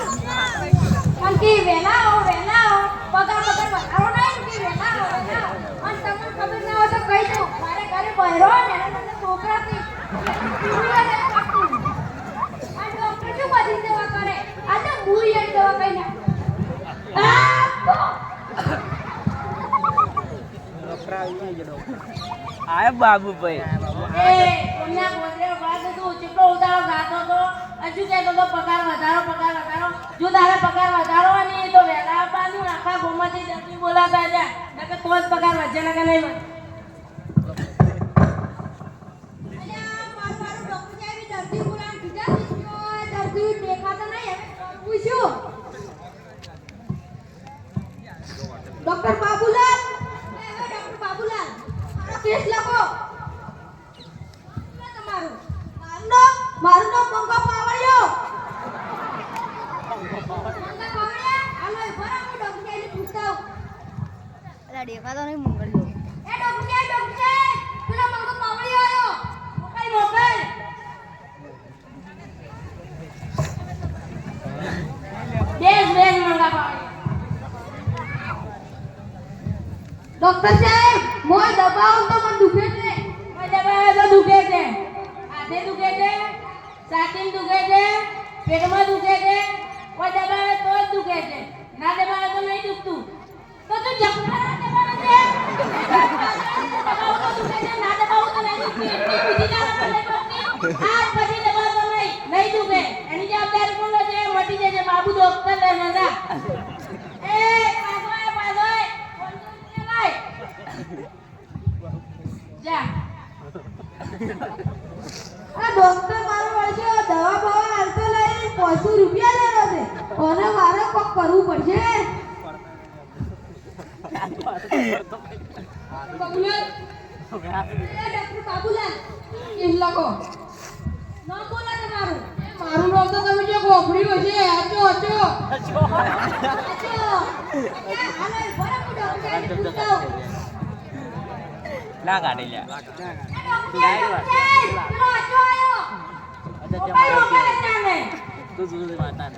પણ કે વહેલા આવો વહેલા આવો પગાર પગાર વધારો નહીં કે વહેલા આવો વહેલા આવો. અને તમને ખબર ના હોય તો કહી દઉં મારે ઘરે બહેરો ને એના છોકરાથી પીવડાવે ને પાકું. આ ડોક્ટર શું બધી દવા કરે આ તો મૂઈ દવા કઈ ના આય બાબુ ભાઈ કોન્યા ગોદરે વાત તું ચેટલો ઉતારો ગાતો તો હજુ કહેતો તો પગાર વધારો પગાર વધારો. જો તારે પગાર વધારો ને તો વહેલા આવવાનું આખા ગોમાંથી જતી બોલાતા જાય નકર તો જ પગાર વધે નકર નહીં વધે doctor Babulal? Doctor Babulal case લખો તમારું મારું નામ મારું નામ મંગા પાવડિયો મંગા પાવડિયા હાલો એ બરાબર હું ડોક્ટર ને પૂછતા હોઉં. અલા દેખાતો નહીં મંગળ્યો એ ડોક્ટર ડોક્ટર પેલો મંગા પાવડિયો આયો મોકલ મોકલ બેસ બેસ મંગા પાવડિયો ડોક્ટર સાહેબ મોય દબાવો તો મને દુખે છે. મોય દબાવે તો દુખે છે. હાથે દુખે છે, સાથે દુખે છે, પેટમાં દુખે છે. મોય દબાવે તો જ દુખે છે. ના દબાવે તો નહીં દુખતું. તો તું જમવા દબાવે છે. દબાવો તો દુખે છે, ના દબાવો નહીં પછી નહીં નહીં દુખે. એની જવાબદારી કોણ લે છે મટી જશે બાબુ ડોક્ટર લઈને જા એ પાછો આય પાછો આય કોણ લાય જા આ ડોક્ટર મારો વળશે દવા બવા હાલતો લઈને પાંચસો રૂપિયા લેવાનો છે અને મારે કોક કરવું પડશે બાબુલાલ એ ડોક્ટર બાબુલાલ કેસ લખો નામ બોલા તમારું મારું નામ તો તમે જે ગોખડ્યું હશે આચો આચો આચો હાલે બરાબર ડોક્ટર ના કાઢી લે તું શું માતા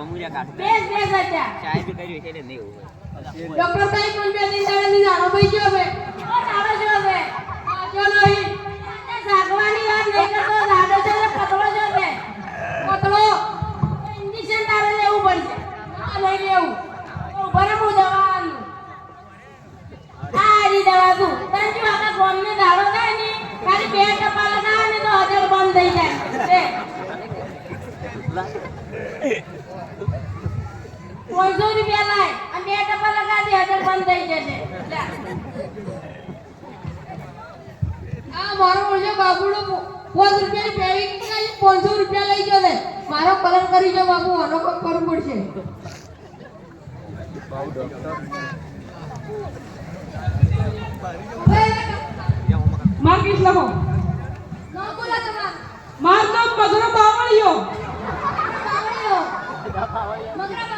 અમુલ્યા કાઢ ચાય બી કર્યું છે ને નહીં હોય ડોક્ટર સાહેબ પણ બે દિન દાડા ની નાનો ભાઈ ગયો હવે ઓ નાનો જો હવે આજો નહીં. સાગવાની વાત નહીં કરતો નાનો છે ને પતળો જો પતળો. ઇન્જેક્શન તારે લેવું પડશે. ના લઈ લેવું. હું જવાનું આ રી દવા તું. તને જો આખા ગોમને દાડો થાય ને? ખાલી બે ટપા લગાવે ને તો હજાર બંધ થઈ જાય. લે પાંચસો રૂપિયા લાય અને બે ટપા લગાવી દે હજાર બંધ થઈ જશે. આ મારો ઓળજો બાબુડો પાંચ રૂપિયાની પેવી કાઢી પાંચસો રૂપિયા લઈ ગયો મારો કલર કરી જો બાબુ, આનો કોક કરવું પડશે. માર કેસ લખો. માર નામ મગરો બાવળિયો. મગરા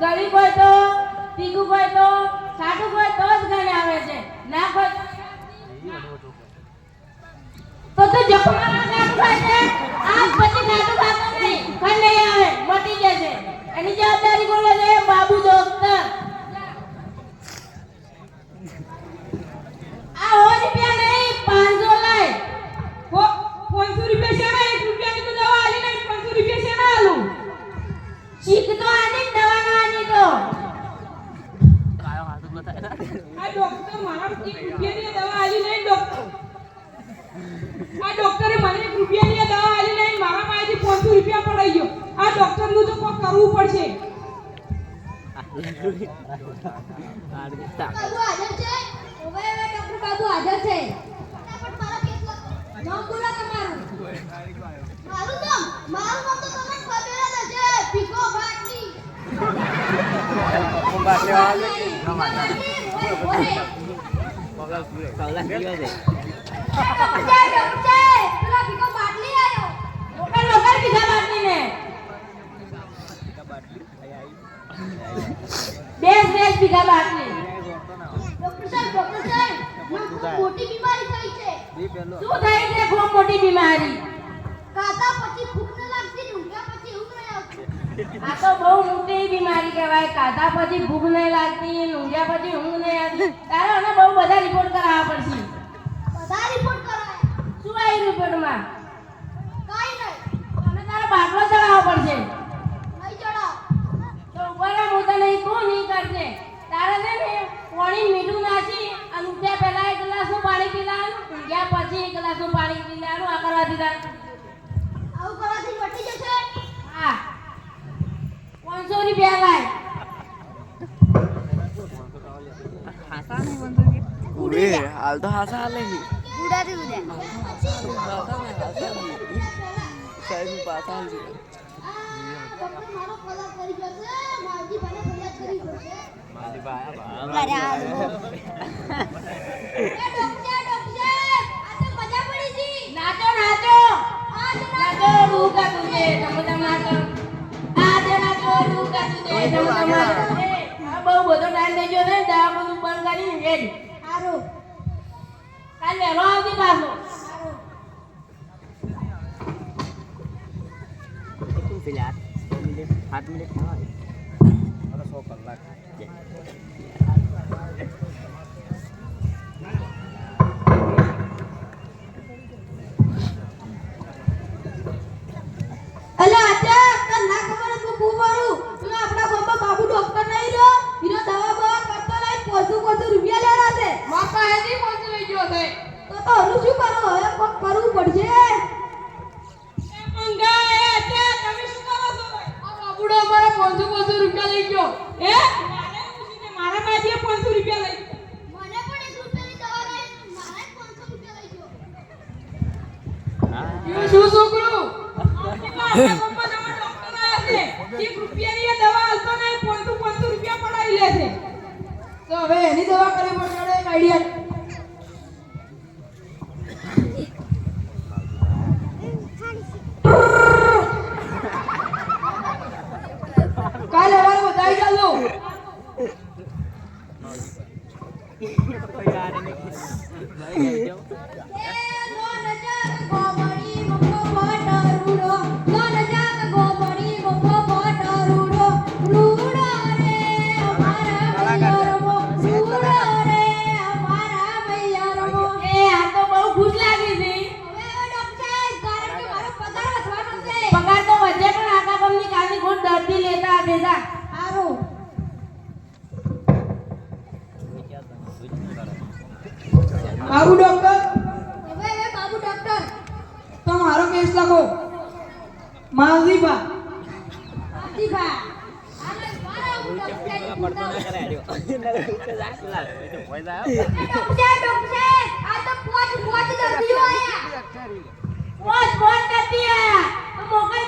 કડવું હોય તો તીખું હોય તો સાટું હોય તો જ ખાઈને આવે છે. ના હોય જવાબદારી કોણ લે છે બાબુ ડોક્ટર આ સો રૂપિયા નહીં પાંચસો લાય ઓ પાંચસો રૂપિયા છે એક રૂપિયાની તો દવા આલી નહીં પાંચસો રૂપિયા છે ના આલું શીખતો આની દવા ના આની તો કાયો હાથ બતાય આ ડોક્ટર મારા એક રૂપિયાની દવા આલી નહીં ડોક્ટર આ ડોક્ટરે મને એક રૂપિયાની દવા આલી નહીં મારા પાસેથી પાંચસો રૂપિયા પડાઈ ગયો. આ ડોક્ટરનું તો કોક કરવું પડશે. ડોક્ટર બાબુ હાજર છે ફટાફટ મારો કેસ લખો નામ બોલો તમારું મારું નામ મારું નામ તો તમને ખબર જ હશે ભીખો ભાટની બાટલી બીમારી થઈ છે શું થઈ છે ખૂબ મોટી બીમારી પછી ભૂખ ન લાગતી ને પછી ઊંઘ આવતી આ તો બહુ મોટી બીમારી કહેવાય કાતા પછી ભૂખ નહીં લાગતી ઊંઘ્યા પછી ઊંઘ નહીં આવતી. તારે અમે બહુ બધા રિપોર્ટ કરાવવા પડશે. બધા ફૂટ કરાય. શું આવી રિપોર્ટમાં કઈ નહીં. તમે તારો બાટલો ચડાવવો પડશે. નહીં ચડાવ. તો ઉપર હું તને કહું નહીં કરજે. તારે છે ને પાણી મીઠું નાખી અને ઉઠ્યા પહેલા એક ગ્લાસનું પાણી પી લેવાનું ઊંઘ્યા પછી એક ગ્લાસનું પાણી પી લેવાનું આ કરવાથી તારે આવું કરવાથી મટી જશે? હા. પાંચસો રૂપિયા લાય હાસા નહીં બંધ હાલ તો હાસા હાલે છે ઉડાથી ઉડે સાહેબ પાછા મજા નાચો. નાચો બહુ બધો ટાઈમ થઈ ગયો ને દવા બધું બંધ કરીને વેડ સારું કાલ વહેલો આવતી પાછો. સાત મિનિટ થવા ના ખબર હતું હું મારું તું આપણા ગામમાં બાબુ ડોક્ટર નહીં રહ્યો હીરો દવા બવા કરતો નહીં પોસું પોસું રૂપિયા લેરા છે માર પાસેથી પહોંચી લઈ ગયો છે તો તો હરું શું કરું હવે કોક કરવું પડશે એ મંગા એ અત્યારે તમે શું કરો છો આ બાબુડો પાંચસો પાંચસો રૂપિયા લઈ ગયો. હે? મારે પાંચસો રૂપિયા લઈ મને પણ એક રૂપિયાની દવા લઈ મારે પાંચસો રૂપિયા લઈ ગયો. ગયો શું છોકરું? રૂપિયાની એ દવા હાલતો નહીં પાંચસો પાંચસો રૂપિયા પડાવી લે છે. તો હવે એની દવા કરવી પડશે એક આઈડિયા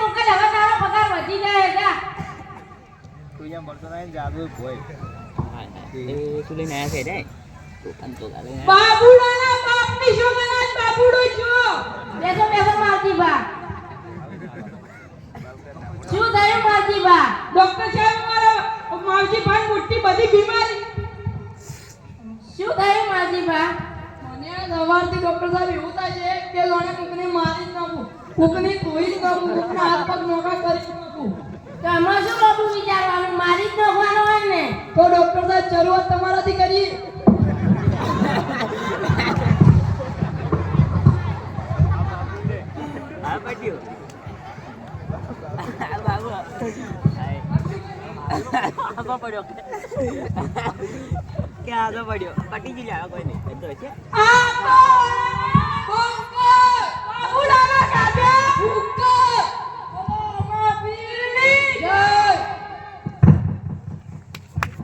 મોકલ હવે તારો બાબુ ડોક્ટર જાય જા. તું અહીંયા મળતો નહીં જાદુ ભોય. હા, એ શું લઈને આવ્યા છે દુકાન તો ગાલે બાબુડાના બાપની શોધના બાબુડો છો. બેસો બેસો માલતી બા. શું થયું માલતી બા? ડોક્ટર સાહેબ મારા માવજી ભાઈ મોટી બધી બીમારી. શું થયું માલતી બા? મને સવારથી ડોક્ટર સાહેબ એવું થાય છે કે લોને કોકને મારી જ નાખું. કોકને કોઈ જ નાખું કોકને હાથ પગ નોકા કરી જ નાખું. તો આમાં શું બાબુ વિચારવાનું? મારી જ નાખવાનો હોય ને. તો ડોક્ટર સાહેબ શરૂઆત તમારાથી કરીએ. પડ્યો કે આ તો પડ્યો. પટી જ લ્યા કોઈ નહીં તો